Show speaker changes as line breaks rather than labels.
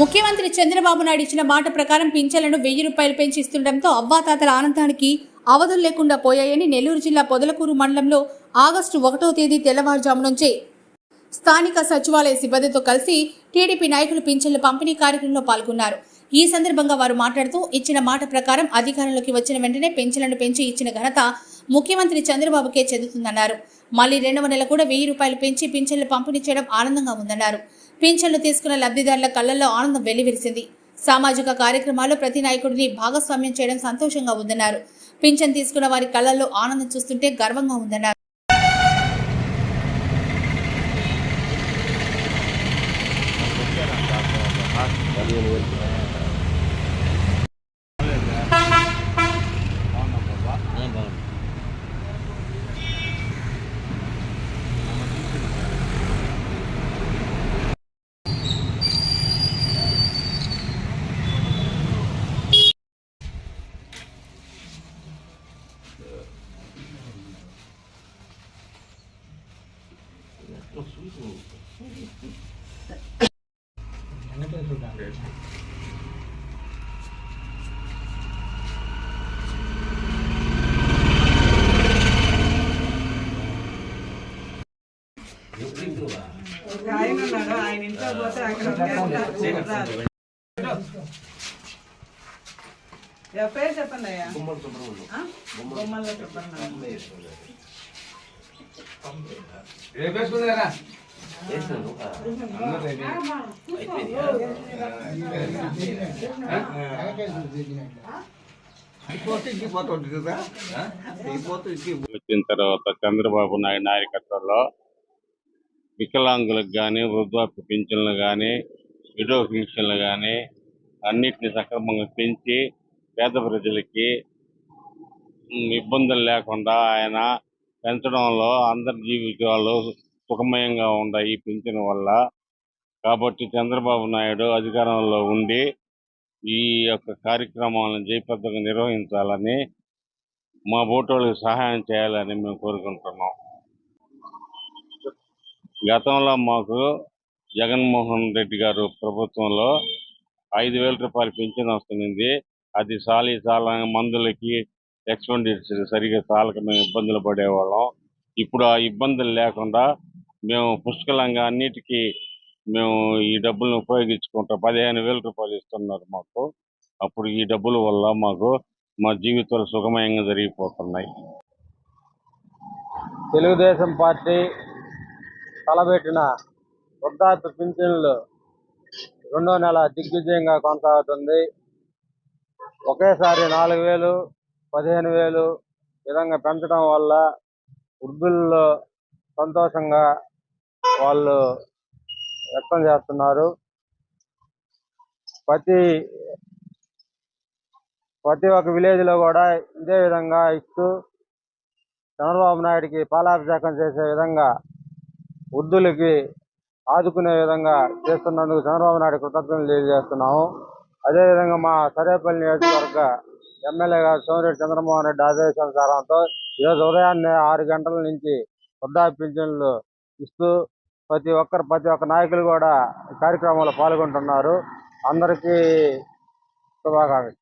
ముఖ్యమంత్రి చంద్రబాబు నాయుడు ఇచ్చిన మాట ప్రకారం పింఛన్లను వెయ్యి రూపాయలు పెంచిస్తుండటంతో అవ్వాతాతల ఆనందానికి అవధులు లేకుండా పోయాయని నెల్లూరు జిల్లా పొదలకూరు మండలంలో ఆగస్టు ఒకటో తేదీ తెల్లవారుజాము నుంచే స్థానిక సచివాలయ సిబ్బందితో కలిసి టీడీపీ నాయకులు పింఛన్ల పంపిణీ కార్యక్రమంలో పాల్గొన్నారు. ఈ సందర్భంగా వారు మాట్లాడుతూ ఇచ్చిన మాట ప్రకారం అధికారంలోకి వచ్చిన వెంటనే పెంచలను పెంచి ఇచ్చిన ఘనత ముఖ్యమంత్రి చంద్రబాబుకే చెందుతుందన్నారు. మళ్ళీ రెండవ నెల కూడా వెయ్యి రూపాయలు పెంచి పింఛన్లు పంపిణీ చేయడం ఆనందంగా ఉందన్నారు. పింఛన్లు తీసుకున్న లబ్ధిదారుల కళ్ళల్లో ఆనందం వెల్లివిరిసింది. సామాజిక కార్యక్రమాల్లో ప్రతి నాయకుడిని భాగస్వామ్యం చేయడం సంతోషంగా ఉందన్నారు. పింఛన్ తీసుకున్న వారి కళ్ళల్లో ఆనందం చూస్తుంటే గర్వంగా ఉందన్నారు.
ఆయన ఉన్నాడు ఆయన ఇంట్లో పోతే అక్కడ రాదు. ఏ పేరు చెప్పండి అయ్యా ఆ?
వచ్చిన తర్వాత చంద్రబాబు నాయుడు నాయకత్వంలో వికలాంగులకు కానీ వృద్ధాప్య పింఛన్లు కానీ విడో పింఛన్లు కానీ అన్నిటిని సక్రమంగా పెంచి పేద ప్రజలకి ఇబ్బందులు లేకుండా ఆయన పెంచడంలో అందరి జీవితాలు సుఖమయంగా ఉన్నాయి ఈ వల్ల. కాబట్టి చంద్రబాబు నాయుడు అధికారంలో ఉండి ఈ యొక్క కార్యక్రమాలను జయప్రదంగా నిర్వహించాలని మా బోటోళ్ళకి సహాయం చేయాలని మేము కోరుకుంటున్నాం. గతంలో మాకు జగన్మోహన్ రెడ్డి గారు ప్రభుత్వంలో ఐదు వేల రూపాయలు పింఛన్ వస్తుంది అది సాలి చాలా మందులకి ఎక్స్పెండిచర్ సరిగా చాలక మేము ఇబ్బందులు పడేవాళ్ళం. ఇప్పుడు ఆ ఇబ్బందులు లేకుండా మేము పుష్కలంగా అన్నిటికీ మేము ఈ డబ్బులను ఉపయోగించుకుంటాం పదిహేను వేల రూపాయలు ఇస్తున్నారు మాకు. అప్పుడు ఈ డబ్బుల వల్ల మాకు మా జీవితాలు సుఖమయంగా జరిగిపోతున్నాయి.
తెలుగుదేశం పార్టీ తలబెట్టిన వృద్ధాప్య పింఛన్లు రెండో నెల దిగ్విజయంగా కొనసాగుతుంది. ఒకేసారి నాలుగు వేలు పదిహేను వేలు ఈ విధంగా పెంచడం వల్ల వృద్ధుల్లో సంతోషంగా వాళ్ళు వ్యక్తం చేస్తున్నారు. ప్రతి ప్రతి ఒక్క విలేజ్లో కూడా ఇదే విధంగా ఇస్తూ చంద్రబాబు నాయుడికి పాలాభిషేకం చేసే విధంగా వృద్ధులకి ఆదుకునే విధంగా చేస్తున్నందుకు చంద్రబాబు నాయుడు కృతజ్ఞతలు తెలియజేస్తున్నాము. అదేవిధంగా మా సరేపల్లి నియోజకవర్గ ఎమ్మెల్యే గారు సోమిరెడ్డి చంద్రమోహన్ రెడ్డి ఆదేశానుసారంతో ఈరోజు ఉదయాన్నే ఆరు గంటల నుంచి వృద్ధాప్య పింఛన్లు ఇస్తూ ప్రతి ఒక్కరు ప్రతి ఒక్క నాయకులు కూడా కార్యక్రమంలో పాల్గొంటున్నారు. అందరికీ శుభాకాంక్షలు.